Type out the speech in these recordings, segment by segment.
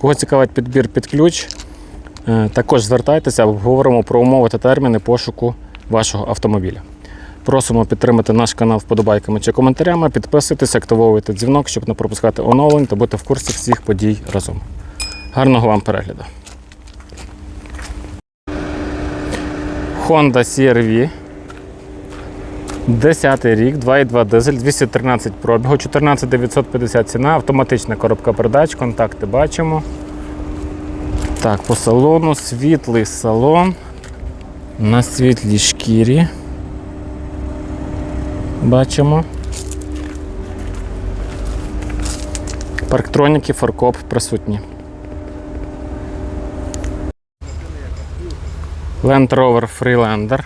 Кого цікавить підбір під ключ, е, також звертайтеся, обговоримо про умови та терміни пошуку вашого автомобіля. Просимо підтримати наш канал вподобайками чи коментарями, підписуйтесь, активовуйте дзвінок, щоб не пропускати оновлень та бути в курсі всіх подій разом. Гарного вам перегляду. Honda CR-V. 10 рік, 2,2 дизель, 213 пробігу, 14950 ціна, автоматична коробка передач, контакти бачимо. Так, по салону світлий салон на світлій шкірі. Бачимо. Парктроніки, фаркоп присутні. Land Rover Freelander.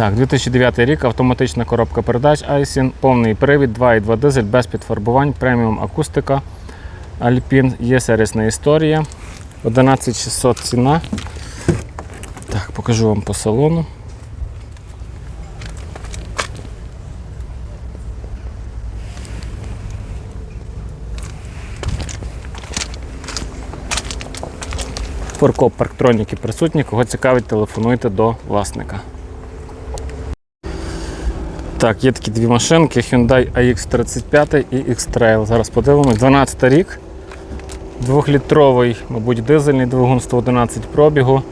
Так, 2009 рік, автоматична коробка передач Айсін, повний привід, 2,2 дизель без підфарбувань, преміум акустика. Alpine, є сервісна історія. 11600 ціна. Так, покажу вам по салону. Форкоп парктроніки присутні. Кого цікавить, телефонуйте до власника. Так, є такі дві машинки Hyundai AX35 і X-Trail. Зараз подивимось. 12 рік. Двохлітровий, мабуть, дизельний двигун 111 пробігу.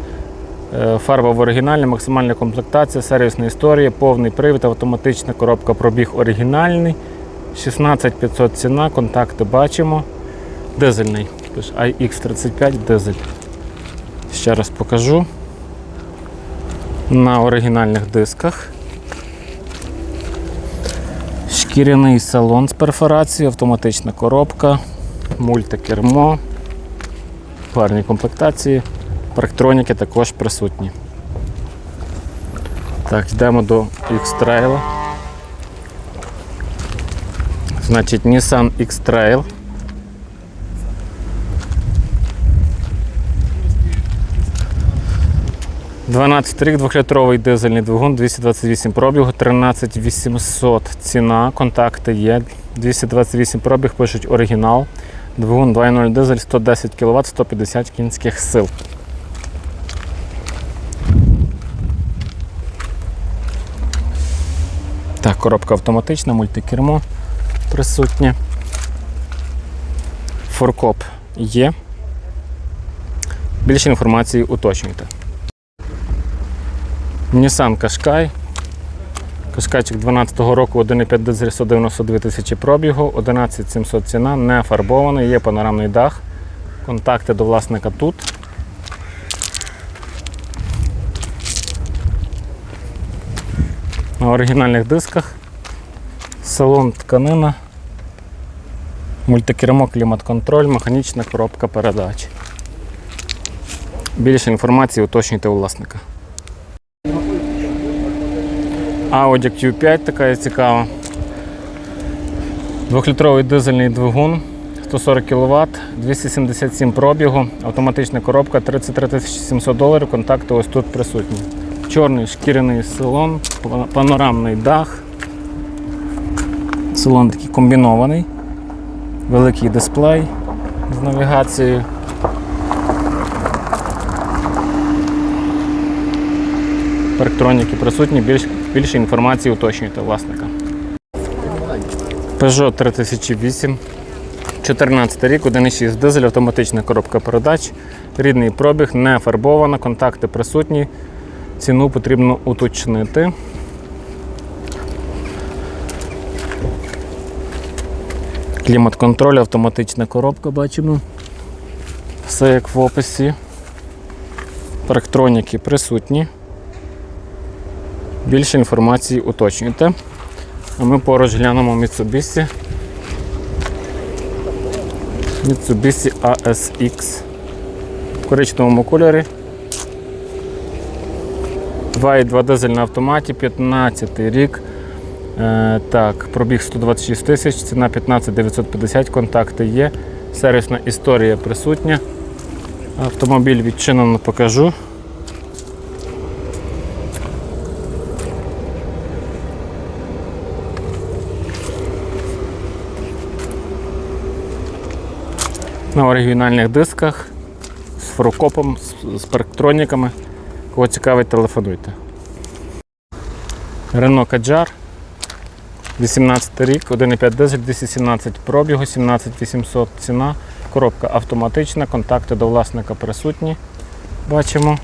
Е, Фарба в оригіналі, максимальна комплектація, сервісна історія, повний привід, автоматична коробка пробіг оригінальний. 16500 ціна, контакти бачимо. Дизельний. Тож iX35 дизель. Ще раз покажу. На оригінальних дисках. Шкіряний салон з перфорацією, автоматична коробка, мультикермо, гарні комплектації, парктроніки також присутні. Так, йдемо до X-Trail. Значить, Nissan X-Trail. Дванадцять рік, двохлітровий дизельний двигун, 228 пробігу, 13800 ціна, контакти є. 228 пробіг, пишуть оригінал. Двигун 2.0 дизель, 110 кВт, 150 кінських сил. Так, коробка автоматична, мультикермо присутнє. Форкоп є. Більше інформації уточнюйте. Nissan Qashqai. Кашкайчик 12-го року 1,5 дизель 192 тисячі пробігу, 11700 ціна, не фарбований, є панорамний дах. Контакти до власника тут. На оригінальних дисках. Салон тканина, мультикермо, клімат-контроль, механічна коробка передач. Більше інформації уточнюйте у власника. Audi Q5 така цікава. Двохлітровий дизельний двигун, 140 кВт, 277 пробігу, автоматична коробка, 33 700 доларів, контакти ось тут присутні. Чорний шкіряний салон, панорамний дах. Салон такий комбінований, великий дисплей з навігацією. Парктроніки присутні, більш, більше інформації уточнюйте власника. Peugeot 3008, 14 рік, 1,6 дизель, автоматична коробка передач, рідний пробіг, не фарбована, контакти присутні. Ціну потрібно уточнити. Клімат-контроль, автоматична коробка бачимо. Все як в описі. Парктроніки присутні. Більше інформації уточнюйте. А ми поруч глянемо Mitsubishi Mitsubishi ASX в коричневому кольорі. 2,2 дизель на автоматі, 15 рік. Е, так, пробіг 126 тисяч, ціна 15 950, контакти є. Сервісна історія присутня. Автомобіль відчинено покажу. На оригінальних дисках з фрокопом, з, парктроніками. Кого цікавить, телефонуйте. Renault Kadjar. 18 рік, 1,5 дизель, 217 пробігу, 17800 ціна. Коробка автоматична, контакти до власника присутні. Бачимо.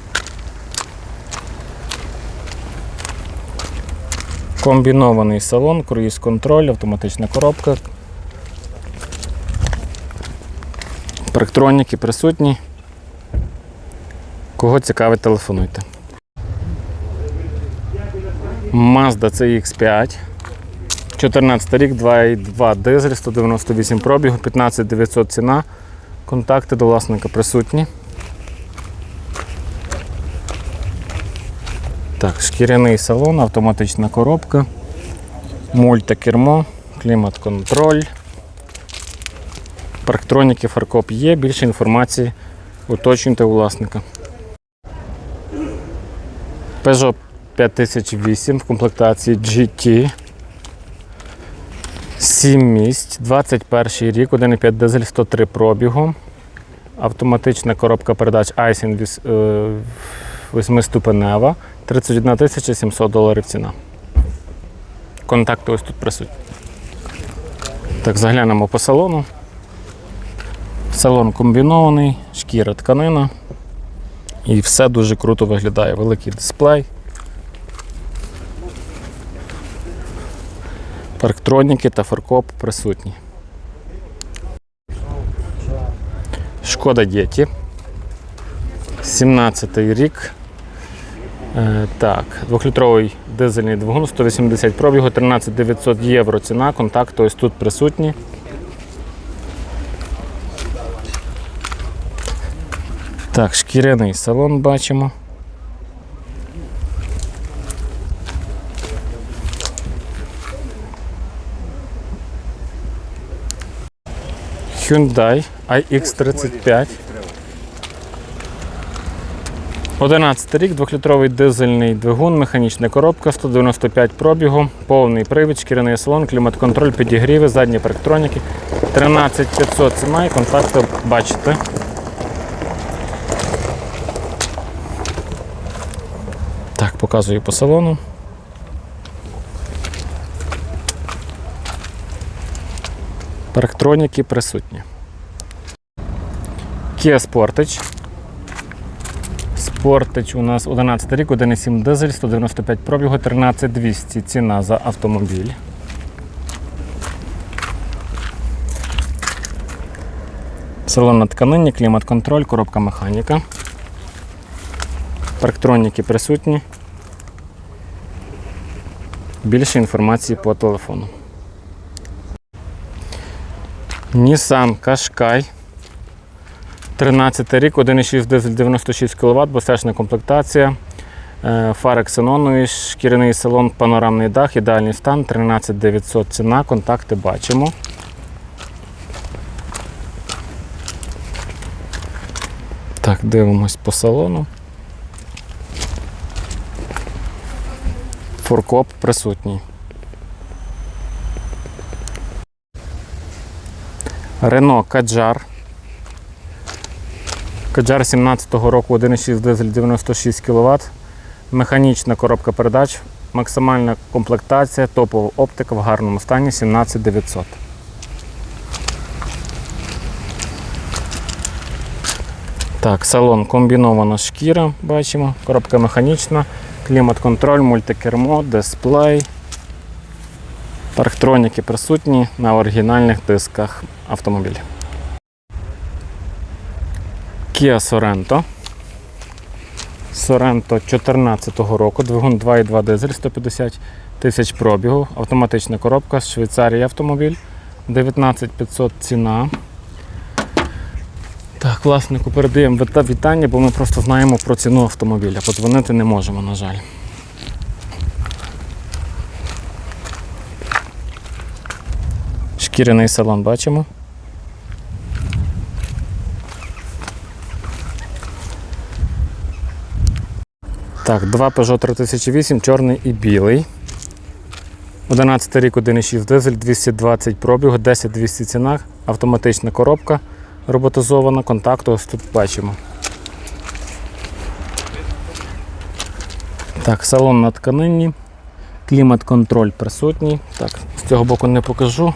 Комбінований салон, круїз контроль, автоматична коробка. Парктроніки присутні. Кого цікавить, телефонуйте. Mazda CX5. 14 рік, 2,2 дизель, 198 пробігу, 15 900 ціна. Контакти до власника присутні. Так, шкіряний салон, автоматична коробка, мультикермо, клімат-контроль. Парктроніки, фаркоп є, більше інформації уточнюйте у власника. Peugeot 5008 в комплектації GT. 7 місць, 21 рік, 1,5 дизель, 103 пробігу. Автоматична коробка передач Айсін 8-ступенева. 31 700 доларів ціна. Контакти ось тут присутні. Так, заглянемо по салону. Салон комбінований, шкіра тканина. І все дуже круто виглядає. Великий дисплей. Парктроніки та фаркоп присутні. Шкода Дєті. 17 рік. Е, так, двохлітровий дизельний двигун, 180 пробігу, 13 900 євро ціна. Контакти ось тут присутні. Так, шкіряний салон бачимо. Hyundai iX35. 11 рік, 2-літровий дизельний двигун, механічна коробка, 195 пробігу, повний привід, шкіряний салон, клімат-контроль, підігріви, задні парктроніки. 13500 ціна і контакти бачите. Показую по салону. Парктроніки присутні. Kia Sportage. Sportage у нас 11 рік, 1,7 дизель, 195 пробігу, 13200 ціна за автомобіль. Салон на тканині, клімат-контроль, коробка механіка. Парктроніки присутні. Більше інформації по телефону. Nissan Qashqai. 13 рік, 1,6 дизель 96 кВт, безпечна комплектація. Е, Фари ксенонові, шкіряний салон, панорамний дах, ідеальний стан, 13 900 ціна, контакти бачимо. Так, дивимось по салону. Форкоп присутній. Renault Kadjar. Kadjar 17-го року 1,6 дизель 96 кВт. Механічна коробка передач, максимальна комплектація, топова оптика в гарному стані 17900. Так, салон комбінована шкіра, бачимо, коробка механічна, клімат-контроль, мультикермо, дисплей. Парктроніки присутні на оригінальних дисках автомобіля. Kia Sorento. Sorento 2014 року, двигун 2,2 дизель, 150 тисяч пробігу, автоматична коробка з Швейцарії автомобіль, 19500 ціна. Так, власнику передаємо вітання, бо ми просто знаємо про ціну автомобіля. Подзвонити не можемо, на жаль. Шкіряний салон бачимо. Так, два Peugeot 3008, чорний і білий. 11 рік, 1,6 дизель, 220 пробігу, 10 200 ціна, автоматична коробка роботизована, контакту ось тут бачимо. Так, салон на тканині, клімат-контроль присутній. Так, з цього боку не покажу.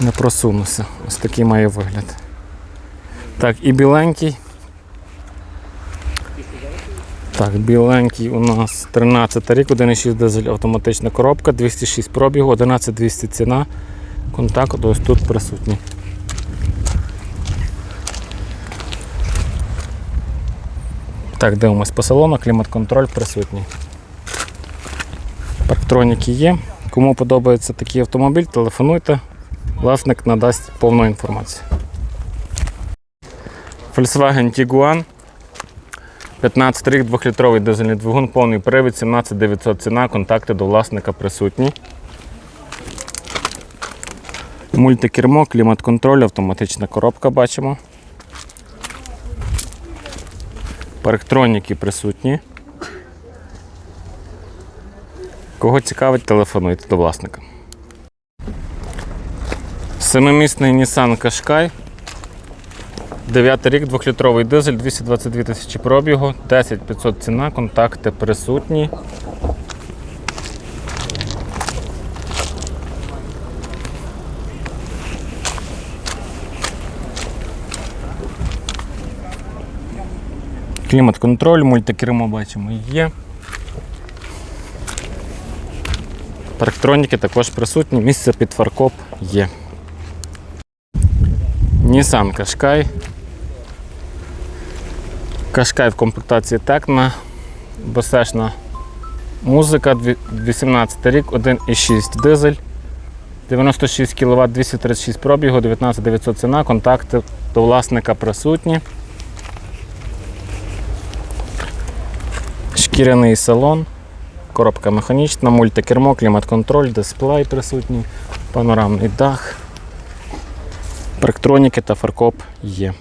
Не просунуся. Ось такий має вигляд. Так, і біленький. Так, біленький у нас 13 рік, 1,6 дизель автоматична коробка, 206 пробігу, 11200 ціна. Контакт ось тут присутній. Так, дивимось по салону, клімат-контроль присутній. Парктроніки є. Кому подобається такий автомобіль, телефонуйте. Власник надасть повну інформацію. Volkswagen Tiguan. 15 рік, 2-літровий дизельний двигун, повний привід, 17900 ціна, контакти до власника присутні. Мультикермо, клімат-контроль, автоматична коробка бачимо. Парктроніки присутні. Кого цікавить, телефонуйте до власника. Семимісний Nissan Qashqai. 9 рік, 2-літровий дизель, 222 тисячі пробігу, 10 500 ціна, контакти присутні. Клімат-контроль, мультикермо бачимо є. Парктроніки також присутні, місце під фаркоп є. Nissan Qashqai. Qashqai в комплектації Tecna. Безсешна музика, 18 рік, 1,6 дизель. 96 кВт, 236 пробігу, 19 900 ціна, контакти до власника присутні. Шкіряний салон, коробка механічна, мультикермо, клімат-контроль, дисплей присутній, панорамний дах. Парктроніки та фаркоп є.